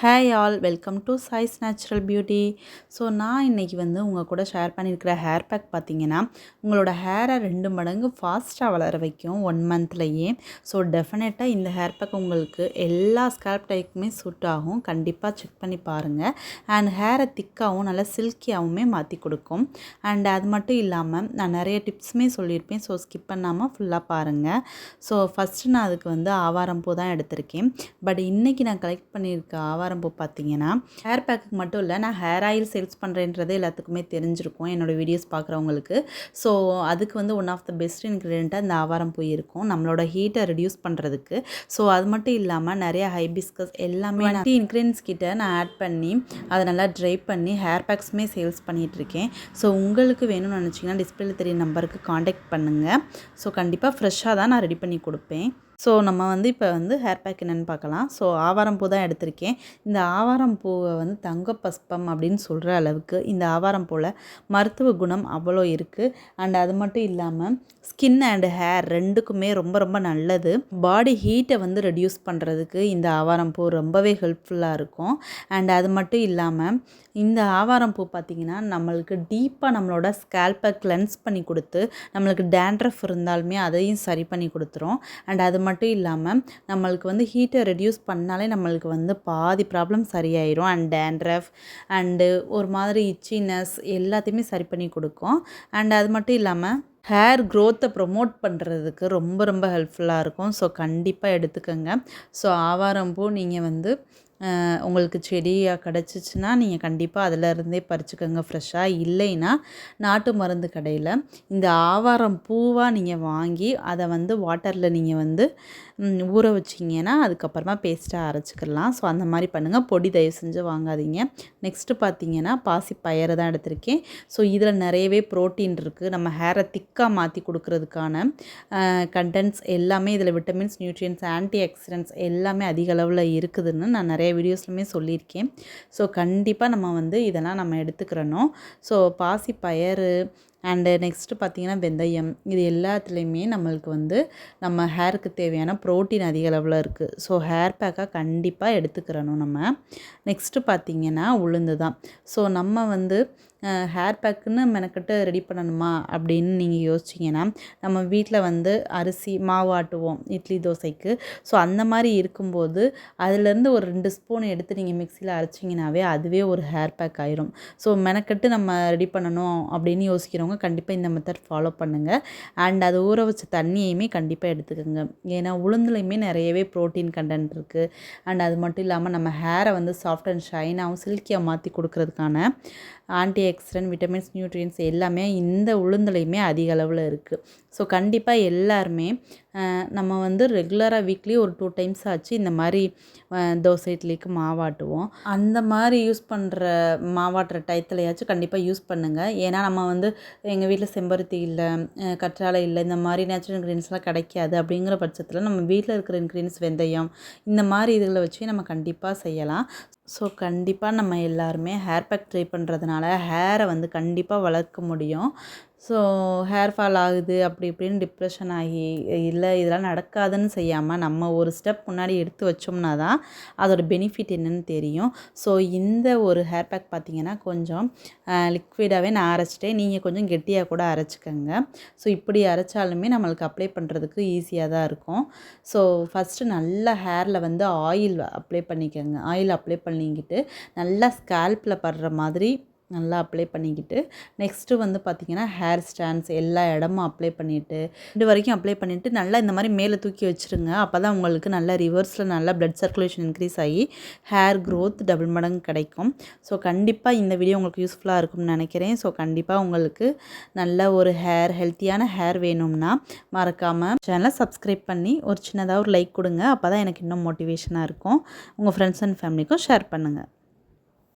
Hey all welcome to size natural beauty so நான் இன்றைக்கி வந்து உங்கள் கூட ஷேர் பண்ணியிருக்கிற ஹேர் பேக் பார்த்தீங்கன்னா உங்களோட ஹேரை ரெண்டு மடங்கு ஃபாஸ்ட்டாக வளர வைக்கும் ஒன் மந்த்லேயே ஸோ டெஃபினட்டாக இந்த ஹேர் பேக் உங்களுக்கு எல்லா ஸ்கேல்ப் டைப்புமே சூட் ஆகும். கண்டிப்பாக செக் பண்ணி பாருங்கள் அண்ட் ஹேரை திக்காகவும் நல்லா சில்கியாகவுமே மாற்றி கொடுக்கும். அண்ட் அது மட்டும் இல்லாமல் நான் நிறைய டிப்ஸுமே சொல்லியிருப்பேன். ஸோ ஸ்கிப் பண்ணாமல் ஃபுல்லாக பாருங்கள் ஸோ ஃபஸ்ட்டு நான் அதுக்கு வந்து ஆவாரம் பூ தான் எடுத்திருக்கேன். பட் இன்றைக்கி நான் கலெக்ட் பண்ணியிருக்க ஆவாரம் ஆவாரம்பூ பார்த்தீங்கன்னா ஹேர் பேக்குக்கு மட்டும் இல்லை நான் ஹேர் ஆயில் சேல்ஸ் பண்ணுறேன்றது எல்லாத்துக்குமே தெரிஞ்சிருக்கும் என்னோடய வீடியோஸ் பார்க்குறவங்களுக்கு. ஸோ அதுக்கு வந்து ஒன் ஆஃப் த பெஸ்ட் இன்க்ரீடியண்ட்டாக இந்த ஆவாரம் பூ இருக்கும். நம்மளோட ஹீட்டை ரெடியூஸ் பண்ணுறதுக்கு ஸோ அது மட்டும் இல்லாமல் நிறைய ஹைபிஸ்கஸ் எல்லாமே நான் இன்க்ரீடியன்ஸ் கிட்ட நான் ஆட் பண்ணி அதை நல்லா ட்ரை பண்ணி ஹேர் பேக்ஸுமே சேல்ஸ் பண்ணிகிட்ருக்கேன் ஸோ உங்களுக்கு வேணும்னு நினச்சிங்கன்னா டிஸ்பிளேல தெரிய நம்பருக்கு காண்டாக்ட் பண்ணுங்கள் ஸோ கண்டிப்பாக ஃப்ரெஷ்ஷாக தான் நான் ரெடி பண்ணி கொடுப்பேன். ஸோ நம்ம வந்து இப்போ வந்து ஹேர் பேக் என்னென்னு பார்க்கலாம். ஸோ ஆவாரம் பூ தான் எடுத்திருக்கேன். இந்த ஆவாரம் பூவை வந்து தங்க பஸ்பம் அப்படின்னு சொல்கிற அளவுக்கு இந்த ஆவாரம் பூவில் மருத்துவ குணம் அவ்வளோ இருக்குது அண்ட் அது மட்டும் இல்லாமல் ஸ்கின் அண்ட் ஹேர் ரெண்டுக்குமே ரொம்ப ரொம்ப நல்லது. பாடி ஹீட்டை வந்து ரெடியூஸ் பண்ணுறதுக்கு இந்த ஆவாரம் பூ ரொம்பவே ஹெல்ப்ஃபுல்லாக இருக்கும். அண்ட் அது மட்டும் இல்லாமல் இந்த ஆவாரம் பூ பார்த்திங்கன்னா நம்மளுக்கு டீப்பாக நம்மளோட ஸ்கேல்பை கிளென்ஸ் பண்ணி கொடுத்து நம்மளுக்கு டேண்ட்ரஃப் இருந்தாலுமே அதையும் சரி பண்ணி கொடுத்துரும். அண்ட் அது மட்டும் இல்லாமல் நம்மளுக்கு வந்து ஹீட்டை ரெடியூஸ் பண்ணாலே நம்மளுக்கு வந்து பாதி ப்ராப்ளம் சரியாயிரும். அண்ட் டேண்ட்ரஃப் அண்டு ஒரு மாதிரி இச்சினஸ் எல்லாத்தையுமே சரி பண்ணி கொடுக்கும். அண்ட் அது மட்டும் இல்லாமல் ஹேர் க்ரோத்தை ப்ரொமோட் பண்ணுறதுக்கு ரொம்ப ரொம்ப ஹெல்ப்ஃபுல்லாக இருக்கும். ஸோ கண்டிப்பாக எடுத்துக்கோங்க. ஸோ ஆவாரம் பூ நீங்கள் வந்து உங்களுக்கு செடியாக கிடச்சிச்சின்னா நீங்கள் கண்டிப்பாக அதிலருந்தே பறிச்சுக்கோங்க. ஃப்ரெஷ்ஷாக இல்லைன்னா நாட்டு மருந்து கடையில் இந்த ஆவாரம் பூவாக நீங்கள் வாங்கி அதை வந்து வாட்டரில் நீங்கள் வந்து ஊற வச்சிங்கன்னா அதுக்கப்புறமா பேஸ்ட்டாக அரைச்சிக்கலாம். ஸோ அந்த மாதிரி பண்ணுங்கள் பொடி தயவு செஞ்சு வாங்காதீங்க. நெக்ஸ்ட்டு பார்த்தீங்கன்னா பாசி பயறு தான் எடுத்திருக்கேன். ஸோ இதில் நிறையவே ப்ரோட்டீன் இருக்குது நம்ம ஹேரை திக்காக மாற்றி கொடுக்கறதுக்கான கண்டென்ட்ஸ் எல்லாமே இதில் விட்டமின்ஸ் நியூட்ரியன்ஸ் ஆன்டி ஆக்சிடென்ட்ஸ் எல்லாமே அதிக அளவில் இருக்குதுன்னு நான் நிறைய வீடியோஸ்லுமே சொல்லியிருக்கேன். ஸோ கண்டிப்பாக நம்ம வந்து இதெல்லாம் நம்ம எடுத்துக்கிறணும். ஸோ பாசி பயறு அண்டு நெக்ஸ்ட்டு பார்த்திங்கன்னா வெந்தயம் இது எல்லாத்துலேயுமே நம்மளுக்கு வந்து நம்ம ஹேருக்கு தேவையான ப்ரோட்டீன் அதிக அளவில் இருக்குது ஸோ ஹேர் பேக்காக கண்டிப்பாக எடுத்துக்கிறணும் நம்ம. நெக்ஸ்ட்டு பார்த்திங்கன்னா உளுந்து தான். ஸோ நம்ம வந்து ஹேர் பேக்குன்னு மெனக்கிட்டு ரெடி பண்ணணுமா? அப்படின்னு நீங்கள் யோசிச்சிங்கன்னா நம்ம வீட்டில் வந்து அரிசி மாவு ஆட்டுவோம் இட்லி தோசைக்கு. ஸோ அந்த மாதிரி இருக்கும்போது அதுலேருந்து ஒரு ரெண்டு ஸ்பூன் எடுத்து நீங்கள் மிக்சியில் அரைச்சிங்கனாவே அதுவே ஒரு ஹேர் பேக் ஆயிரும். ஸோ மெனக்கட்டு நம்ம ரெடி பண்ணணும் அப்படின்னு யோசிக்கிறவங்க கண்டிப்பாக இந்த மெத்தட் ஃபாலோ பண்ணுங்கள் அண்ட் அது ஊற வச்ச தண்ணியுமே கண்டிப்பாக எடுத்துக்கோங்க. ஏன்னா உளுந்துலையுமே நிறையவே ப்ரோட்டீன் கண்டென்ட் இருக்குது அண்ட் அது மட்டும் இல்லாமல் நம்ம ஹேரை வந்து சாஃப்ட் அண்ட் ஷைனாகவும் சில்கியாக மாற்றி கொடுக்கறதுக்கான ஆன்டி ஆன்டிஆக்சிடென்ட் விட்டமின்ஸ் நியூட்ரியன்ஸ் எல்லாமே இந்த உளுந்துலையுமே அதிக அளவில் இருக்குது ஸோ கண்டிப்பாக எல்லாருமே நம்ம வந்து ரெகுலராக வீக்லி ஒரு டூ டைம்ஸ் ஆச்சு இந்த மாதிரி தோசை இட்லிக்கு மாவாட்டுவோம் அந்த மாதிரி யூஸ் பண்ணுற மாவாட்டுற டயத்துலையாச்சும் கண்டிப்பாக யூஸ் பண்ணுங்கள் ஏன்னா நம்ம வந்து எங்கள் வீட்டில் செம்பருத்தி இல்லை கற்றாழை இல்லை இந்த மாதிரி நேச்சுரல் இன்க்ரீடியன்ஸ்லாம் கிடைக்காது அப்படிங்கிற பட்சத்தில் நம்ம வீட்டில் இருக்கிற இன்க்ரீடியன்ஸ் வெந்தயம் இந்த மாதிரி இதுகளை வச்சு நம்ம கண்டிப்பாக செய்யலாம். ஸோ கண்டிப்பாக நம்ம எல்லாருமே ஹேர் பேக் ட்ரை பண்ணுறதுனால ஹேரை வந்து கண்டிப்பாக வளர்க்க முடியும். ஸோ ஹேர் ஃபால் ஆகுது அப்படி இப்படின்னு டிப்ரெஷன் ஆகி இல்லை இதெல்லாம் நடக்காதுன்னு செய்யாமல் நம்ம ஒரு ஸ்டெப் முன்னாடி எடுத்து வச்சோம்னா தான் அதோடய பெனிஃபிட் என்னன்னு தெரியும். ஸோ இந்த ஒரு ஹேர் பேக் பார்த்திங்கன்னா கொஞ்சம் லிக்விடாகவே நான் அரைச்சிட்டேன். நீங்கள் கொஞ்சம் கெட்டியாக கூட அரைச்சிக்கோங்க. ஸோ இப்படி அரைச்சாலுமே நம்மளுக்கு அப்ளை பண்ணுறதுக்கு ஈஸியாக தான் இருக்கும். ஸோ ஃபஸ்ட்டு நல்லா ஹேரில் வந்து ஆயில் அப்ளை பண்ணிக்கோங்க. ஆயில் அப்ளை பண்ணிக்கிட்டு நல்லா ஸ்கேல்பில் படுற மாதிரி நல்லா அப்ளை பண்ணிக்கிட்டு நெக்ஸ்ட்டு வந்து பார்த்திங்கன்னா ஹேர் ஸ்டாண்ட்ஸ் எல்லா இடமும் அப்ளை பண்ணிவிட்டு இது வரைக்கும் அப்ளை பண்ணிவிட்டு நல்லா இந்த மாதிரி மேலே தூக்கி வச்சுருங்க. அப்போ தான் உங்களுக்கு நல்லா ரிவர்ஸில் நல்லா ப்ளட் சர்க்குலேஷன் இன்க்ரீஸ் ஆகி ஹேர் க்ரோத் டபுள் மடங்கு கிடைக்கும். ஸோ கண்டிப்பாக இந்த வீடியோ உங்களுக்கு யூஸ்ஃபுல்லாக இருக்கும்னு நினைக்கிறேன். ஸோ கண்டிப்பாக உங்களுக்கு நல்ல ஒரு ஹேர் ஹெல்த்தியான ஹேர் வேணும்னா மறக்காமல் சேனலை சப்ஸ்கிரைப் பண்ணி ஒரு சின்னதாக ஒரு லைக் கொடுங்க. அப்போ தான் எனக்கு இன்னும் மோட்டிவேஷனாக இருக்கும். உங்கள் ஃப்ரெண்ட்ஸ் அண்ட் ஃபேமிலிக்கும் ஷேர் பண்ணுங்கள்